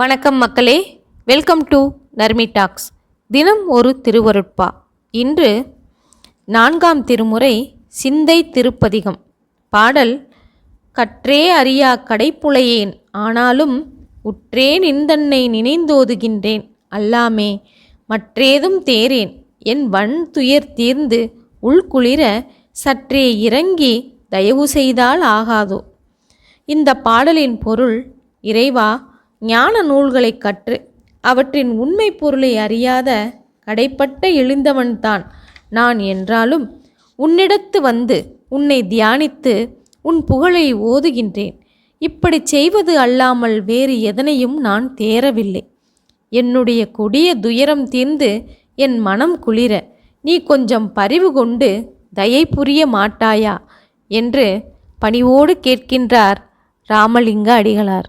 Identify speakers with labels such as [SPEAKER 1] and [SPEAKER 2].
[SPEAKER 1] வணக்கம் மக்களே. Welcome to Narmi tax தினம் ஒரு திருவருட்பா. இன்று நான்காம் திருமுறை சிந்தை திருப்பதிகம். பாடல் கற்றே அறியா கடைப்புலையேன் ஆனாலும் உற்றேன் இந்தன்னை நினைந்தோதுகின்றேன் அல்லாமே மற்றேதும் தேரேன் என் வன் துயர் தீர்ந்து உள்குளிர சற்றே இறங்கி தயவு செய்தால் ஆகாதோ. இந்த பாடலின் பொருள் இறைவா ஞான நூல்களைக் கற்று அவற்றின் உண்மை பொருளை அறியாத கடைப்பட்ட எழுந்தவன்தான் நான் என்றாலும் உன்னிடத்து வந்து உன்னை தியானித்து உன் புகழை ஓதுகின்றேன். இப்படிச் செய்வது அல்லாமல் வேறு எதனையும் நான் தேரவில்லை என்னுடைய கொடிய துயரம் தீர்ந்து என் மனம் குளிர நீ கொஞ்சம் பரிவு கொண்டு தயை புரிய மாட்டாயா? என்று பணிவோடு கேட்கின்றார் ராமலிங்க அடிகளார்.